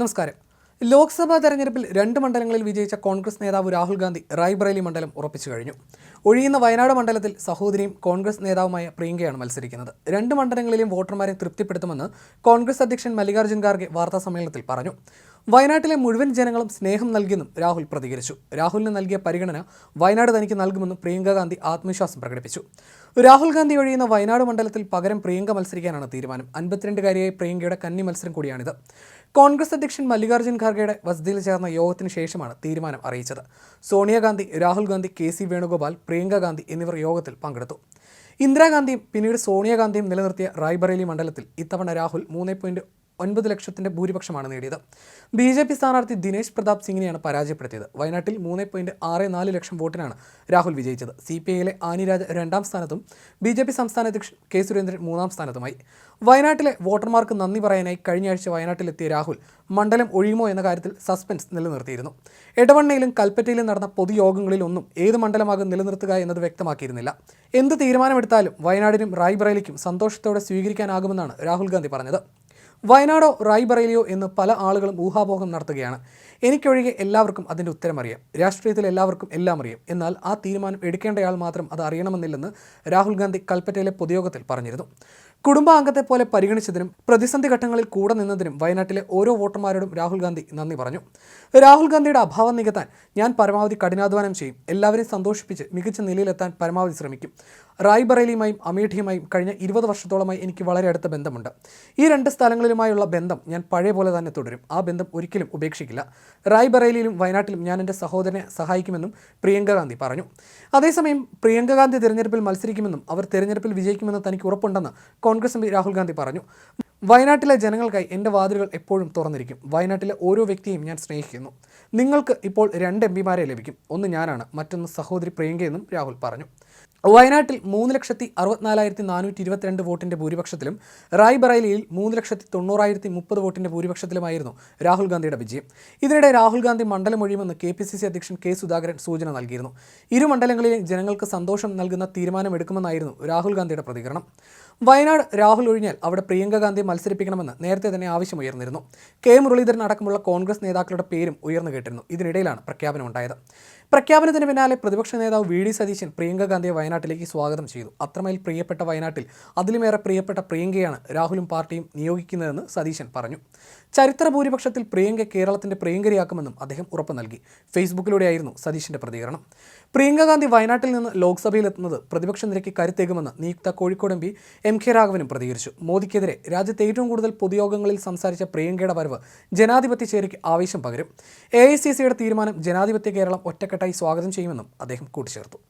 നമസ്കാരം. ലോക്സഭാ തെരഞ്ഞെടുപ്പിൽ രണ്ട് മണ്ഡലങ്ങളിൽ വിജയിച്ച കോൺഗ്രസ് നേതാവ് രാഹുൽ ഗാന്ധി റായ്ബറേലി മണ്ഡലം ഉറപ്പിച്ചു കഴിഞ്ഞു. ഒഴിയുന്ന വയനാട് മണ്ഡലത്തിൽ സഹോദരിയും കോൺഗ്രസ് നേതാവുമായ പ്രിയങ്കയാണ് മത്സരിക്കുന്നത്. രണ്ട് മണ്ഡലങ്ങളിലെയും വോട്ടർമാരെ തൃപ്തിപ്പെടുത്തുമെന്ന് കോൺഗ്രസ് അധ്യക്ഷൻ മല്ലികാർജുൻ ഖാർഗെ വാർത്താ സമ്മേളനത്തിൽ പറഞ്ഞു. വയനാട്ടിലെ മുഴുവൻ ജനങ്ങളും സ്നേഹം നൽകിയെന്നും രാഹുൽ പ്രതികരിച്ചു. രാഹുലിന് നൽകിയ പരിഗണന വയനാട് തനിക്ക് നൽകുമെന്നും പ്രിയങ്ക ഗാന്ധി ആത്മവിശ്വാസം പ്രകടിപ്പിച്ചു. രാഹുൽ ഗാന്ധി ഒഴിയുന്ന വയനാട് മണ്ഡലത്തിൽ പകരം പ്രിയങ്ക മത്സരിക്കാനാണ് തീരുമാനം. അൻപത്തിരണ്ടുകാരിയായ പ്രിയങ്കയുടെ കന്നി മത്സരം കൂടിയാണിത്. കോൺഗ്രസ് അധ്യക്ഷൻ മല്ലികാർജുൻ ഖാർഗെയുടെ വസതിയിൽ ചേർന്ന യോഗത്തിന് ശേഷമാണ് തീരുമാനം അറിയിച്ചത്. സോണിയാഗാന്ധി രാഹുൽ ഗാന്ധി കെ സി വേണുഗോപാൽ പ്രിയങ്ക ഗാന്ധി എന്നിവർ യോഗത്തിൽ പങ്കെടുത്തു. ഇന്ദിരാഗാന്ധിയും പിന്നീട് സോണിയാഗാന്ധിയും നിലനിർത്തിയ റായ്ബറേലി മണ്ഡലത്തിൽ ഇത്തവണ രാഹുൽ മൂന്ന് പോയിന്റ് ഒൻപത് ലക്ഷത്തിന്റെ ഭൂരിപക്ഷമാണ് നേടിയത്. ബി ജെ പി സ്ഥാനാർത്ഥി ദിനേശ് പ്രതാപ് സിംഗിനെയാണ് പരാജയപ്പെടുത്തിയത്. വയനാട്ടിൽ മൂന്ന് പോയിന്റ് ആറ് നാല് ലക്ഷം വോട്ടിനാണ് രാഹുൽ വിജയിച്ചത്. സി പി ഐയിലെ ആനിരാജ് രണ്ടാം സ്ഥാനത്തും ബി ജെ പി സംസ്ഥാന അധ്യക്ഷൻ കെ സുരേന്ദ്രൻ മൂന്നാം സ്ഥാനത്തുമായി. വയനാട്ടിലെ വോട്ടർമാർക്ക് നന്ദി പറയാനായി കഴിഞ്ഞ ആഴ്ച വയനാട്ടിലെത്തിയ രാഹുൽ മണ്ഡലം ഒഴിയുമോ എന്ന കാര്യത്തിൽ സസ്പെൻസ് നിലനിർത്തിയിരുന്നു. എടവണ്ണയിലും കൽപ്പറ്റയിലും നടന്ന പൊതുയോഗങ്ങളിലൊന്നും ഏത് മണ്ഡലമാകും നിലനിർത്തുക എന്നത് വ്യക്തമാക്കിയിരുന്നില്ല. എന്ത് തീരുമാനമെടുത്താലും വയനാടിനും റായ്ബറേലിക്കും സന്തോഷത്തോടെ സ്വീകരിക്കാനാകുമെന്നാണ് രാഹുൽ ഗാന്ധി പറഞ്ഞത്. വയനാടോ റായ്ബറേലിയോ എന്ന് പല ആളുകളും ഊഹാപോഹം നടത്തുകയാണ്. എനിക്കൊഴികെ എല്ലാവർക്കും അതിന്റെ ഉത്തരം അറിയാം രാഷ്ട്രീയത്തിൽ എല്ലാവർക്കും എല്ലാം അറിയാം എന്നാൽ ആ തീരുമാനം എടുക്കേണ്ടയാൾ മാത്രം അത് അറിയണമെന്നില്ലെന്ന് രാഹുൽ ഗാന്ധി കൽപ്പറ്റയിലെ പൊതുയോഗത്തിൽ പറഞ്ഞിരുന്നു. കുടുംബാംഗത്തെ പോലെ പരിഗണിച്ചതിനും പ്രതിസന്ധി ഘട്ടങ്ങളിൽ കൂടെ നിന്നതിനും വയനാട്ടിലെ ഓരോ വോട്ടർമാരോടും രാഹുൽ ഗാന്ധി നന്ദി പറഞ്ഞു. രാഹുൽ ഗാന്ധിയുടെ അഭാവം നികത്താൻ ഞാൻ പരമാവധി കഠിനാധ്വാനം ചെയ്യും. എല്ലാവരെയും സന്തോഷിപ്പിച്ച് മികച്ച നിലയിലെത്താൻ പരമാവധി ശ്രമിക്കും. റായ്ബറേലിയുമായും അമേഠിയുമായും കഴിഞ്ഞ ഇരുപത് വർഷത്തോളമായി എനിക്ക് വളരെ അടുത്ത ബന്ധമുണ്ട്. ഈ രണ്ട് സ്ഥലങ്ങളിലുമായുള്ള ബന്ധം ഞാൻ പഴയ പോലെ തന്നെ തുടരും. ആ ബന്ധം ഒരിക്കലും ഉപേക്ഷിക്കില്ല. റായ്ബറേലിയിലും വയനാട്ടിലും ഞാൻ എന്റെ സഹോദരനെ സഹായിക്കുമെന്നും പ്രിയങ്ക ഗാന്ധി പറഞ്ഞു. അതേസമയം പ്രിയങ്ക ഗാന്ധി തിരഞ്ഞെടുപ്പിൽ മത്സരിക്കുമെന്നും അവർ തിരഞ്ഞെടുപ്പിൽ വിജയിക്കുമെന്ന് തനിക്ക് ഉറപ്പുണ്ടെന്ന് കോൺഗ്രസ് എം രാഹുൽ ഗാന്ധി പറഞ്ഞു. വയനാട്ടിലെ ജനങ്ങൾക്കായി എന്റെ വാതിലുകൾ എപ്പോഴും തുറന്നിരിക്കും. വയനാട്ടിലെ ഓരോ വ്യക്തിയും ഞാൻ സ്നേഹിക്കുന്നു. നിങ്ങൾക്ക് ഇപ്പോൾ രണ്ട് എം പിമാരെ ലഭിക്കും. ഒന്ന് ഞാനാണ് മറ്റൊന്ന് സഹോദരി പ്രിയങ്കയെന്നും രാഹുൽ പറഞ്ഞു. വയനാട്ടിൽ മൂന്ന് ലക്ഷത്തി അറുപത്തിനാലായിരത്തി നാനൂറ്റി ഇരുപത്തിരണ്ട് വോട്ടിന്റെ ഭൂരിപക്ഷത്തിലും റായ്ബറേലിയിൽ മൂന്ന് ലക്ഷത്തി തൊണ്ണൂറായിരത്തി മുപ്പത് വോട്ടിന്റെ ഭൂരിപക്ഷത്തിലുമായിരുന്നു രാഹുൽ ഗാന്ധിയുടെ വിജയം. ഇതിനിടെ രാഹുൽ ഗാന്ധി മണ്ഡലം ഒഴിയുമെന്ന് കെ പി സി സി അധ്യക്ഷൻ കെ സുധാകരൻ സൂചന നൽകിയിരുന്നു. ഇരു മണ്ഡലങ്ങളിലും ജനങ്ങൾക്ക് സന്തോഷം നൽകുന്ന തീരുമാനമെടുക്കുമെന്നായിരുന്നു രാഹുൽ ഗാന്ധിയുടെ പ്രതികരണം. വയനാട് രാഹുൽ ഒഴിഞ്ഞാൽ അവിടെ പ്രിയങ്ക ഗാന്ധി മത്സരിപ്പിക്കണമെന്ന് നേരത്തെ തന്നെ ആവശ്യമുയർന്നിരുന്നു. കെ മുരളീധരൻ അടക്കമുള്ള കോൺഗ്രസ് നേതാക്കളുടെ പേരും ഉയർന്നു കേട്ടിരുന്നു. ഇതിനിടയിലാണ് പ്രഖ്യാപനമുണ്ടായത്. പ്രഖ്യാപനത്തിന് പിന്നാലെ പ്രതിപക്ഷ നേതാവ് വി ഡി സതീശൻ പ്രിയങ്ക ഗാന്ധിയെ വയനാട്ടിലേക്ക് സ്വാഗതം ചെയ്തു. അത്രമേൽ പ്രിയപ്പെട്ട വയനാട്ടിൽ അതിലുമേറെ പ്രിയപ്പെട്ട പ്രിയങ്കയാണ് രാഹുലും പാർട്ടിയും നിയോഗിക്കുന്നതെന്ന് സതീശൻ പറഞ്ഞു. ചരിത്ര ഭൂരിപക്ഷത്തിൽ പ്രിയങ്ക കേരളത്തിന്റെ പ്രിയങ്കരിയാക്കുമെന്നും അദ്ദേഹം ഉറപ്പ് നൽകി. ഫേസ്ബുക്കിലൂടെയായിരുന്നു സതീശന്റെ പ്രതികരണം. പ്രിയങ്ക ഗാന്ധി വയനാട്ടിൽ നിന്ന് ലോക്സഭയിലെത്തുന്നത് പ്രതിപക്ഷ നിരക്ക് കരുത്തേകുമെന്ന് നിയുക്ത Kozhikode M P M K രാഘവനും പ്രതികരിച്ചു. മോദിക്കെതിരെ രാജ്യത്തെ ഏറ്റവും കൂടുതൽ പൊതുയോഗങ്ങളിൽ സംസാരിച്ച പ്രിയങ്കയുടെ വരവ് ജനാധിപത്യ ചേരിക്ക് ആവേശം പകരും. എ ഐ സി സിയുടെ തീരുമാനം ജനാധിപത്യ കേരളം ഒറ്റക്കെട്ടായി സ്വാഗതം ചെയ്യുമെന്നും അദ്ദേഹം കൂട്ടിച്ചേർത്തു.